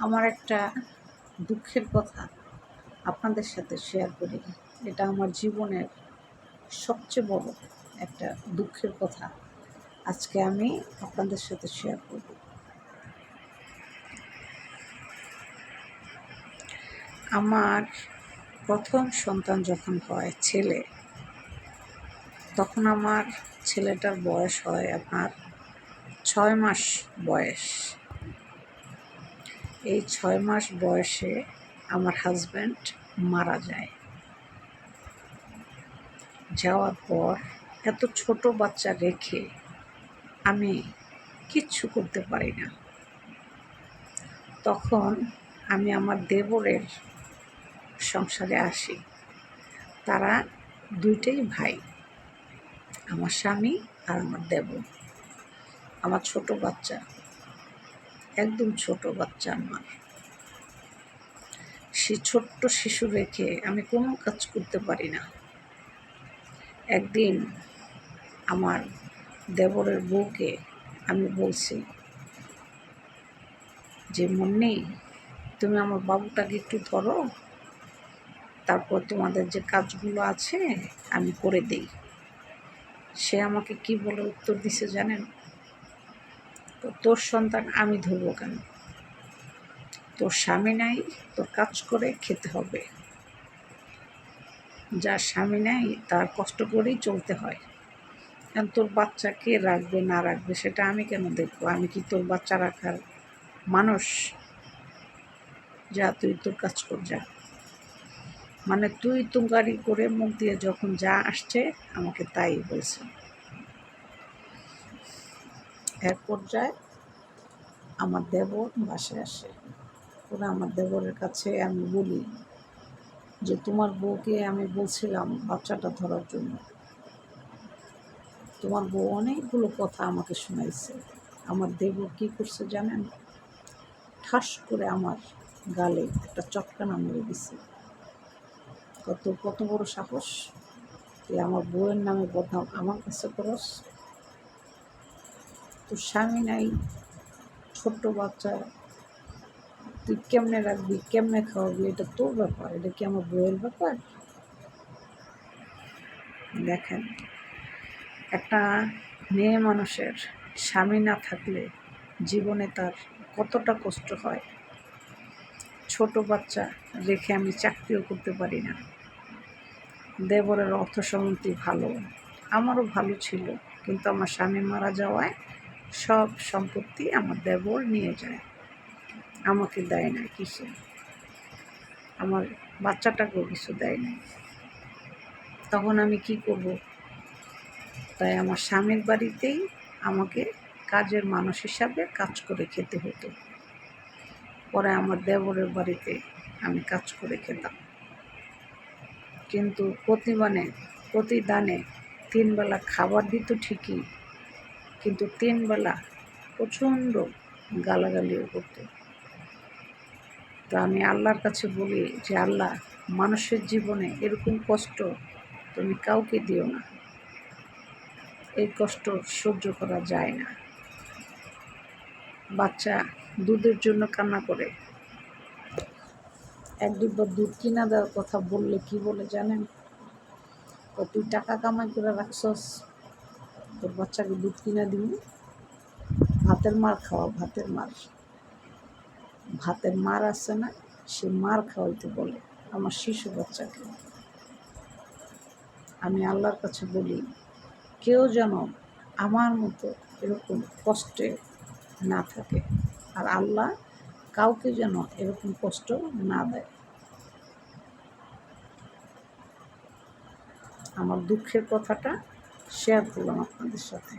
আমার একটা দুঃখের কথা আপনাদের সাথে শেয়ার করি। এটা আমার জীবনের সবচেয়ে বড় একটা দুঃখের কথা। আজকে আমি আপনাদের সাথে শেয়ার করব। আমার প্রথম সন্তান যখন হয় ছেলে, তখন আমার ছেলেটার বয়স হয় আপনার ছয় মাস বয়স। এই ছয় মাস বয়সে আমার হাজব্যান্ড মারা যায়। যাওয়ার পর এত ছোট বাচ্চা রেখে আমি কিচ্ছু করতে পারি না। তখন আমি আমার দেবরের সংসারে আসি। তারা দুইটাই ভাই, আমার স্বামী আর আমার দেবর। আমার ছোট বাচ্চা। একদম ছোট বাচ্চা আমার। সে ছোট্ট শিশু রেখে আমি কোনো কাজ করতে পারি না। একদিন আমার দেবরের বউকে আমি বলছি যে, মুন্নি, তুমি আমার বাবুটাকে একটু ধরো। তারপর তোমাদের যে কাজগুলো আছে আমি করে দিই। সে আমাকে কি বলে উত্তর দিছে জানেন? তো তোর সন্তান আমি ধরবো কেন? তোর স্বামী নাই, তোর কাজ করে খেতে হবে। যার স্বামী নাই, তার কষ্ট করেই চলতে হয়। কারণ তোর বাচ্চা কে রাখবে, না রাখবে, সেটা আমি কেন দেখব? আমি কি তোর বাচ্চা রাখার মানুষ? যা, তুই তোর কাজ কর, যা। মানে তুই তুঙ্গারি করে মুখ দিয়ে যখন যা আসছে, আমাকে তাই বলছে। এক পর্যায়ে আমার দেবর বাসায় আসে। ওরা আমার দেবরের কাছে আমি বলি যে, তোমার বউকে আমি বলছিলাম বাচ্চাটা ধরার জন্য। তোমার বউ অনেকগুলো কথা আমাকে শোনাইছে। আমার দেবর কী করছে জানেন? ঠাস করে আমার গালে একটা চটকানা মেরে দিছে। কত কত বড় সাহস। তুই আমার বউয়ের নামে বদনাম, আমার কাছে করস তোর স্বামী নাই, ছোট্ট বাচ্চা। তুই কেমনে রাখবি, কেমনে খাওয়াবি? এটা তোর ব্যাপার, এটা কি আমার বউয়ের ব্যাপার? দেখেন, একটা মেয়ে মানুষের স্বামী না থাকলে জীবনে তার কতটা কষ্ট হয়। ছোট বাচ্চা রেখে আমি চাকরিও করতে পারি না। দেবরের অর্থ ভালো, আমারও ভালো ছিল, কিন্তু আমার স্বামী মারা যাওয়ায় সব সম্পত্তি আমার দেবর নিয়ে যায়। আমাকে দেয় না কিসে? আমার বাচ্চাটাকেও কিছু দেয় না। তখন আমি কি করব? তাই আমার স্বামীর বাড়িতেই আমাকে কাজের মানুষ হিসাবে কাজ করে খেতে হতো। পরে আমার দেবরের বাড়িতে আমি কাজ করে খেতাম। কিন্তু প্রতিমানে প্রতিদানে তিনবেলা খাবার দিত ঠিকই কিন্তু তিনবেলা প্রচণ্ড গালাগালিও করতো। তো আমি আল্লাহর কাছে বলি যে, আল্লাহ, মানুষের জীবনে এরকম কষ্ট তুমি কাউকে দিও না। এই কষ্ট সহ্য করা যায় না। বাচ্চা দুধের জন্য কান্না করে। এক দুবার দুধ কিনা দেওয়ার কথা বললে কি বলে জানেন? ও তুই টাকা কামাই করে রাখছস? তোর বাচ্চাকে দুধ কিনা দিবি, ভাতের মার খাওয়া, ভাতের মার। ভাতের মার আছে না, সে মার খাওয়াইতে বলে আমার শিশু বাচ্চাকে। আমি আল্লাহর কাছে বলি, কেউ যেন আমার মতো এরকম কষ্টে না থাকে আর আল্লাহ কাউকে যেন এরকম কষ্ট না দেয়। আমার দুঃখের কথাটা শেয়ার করলাম আপনাদের সাথে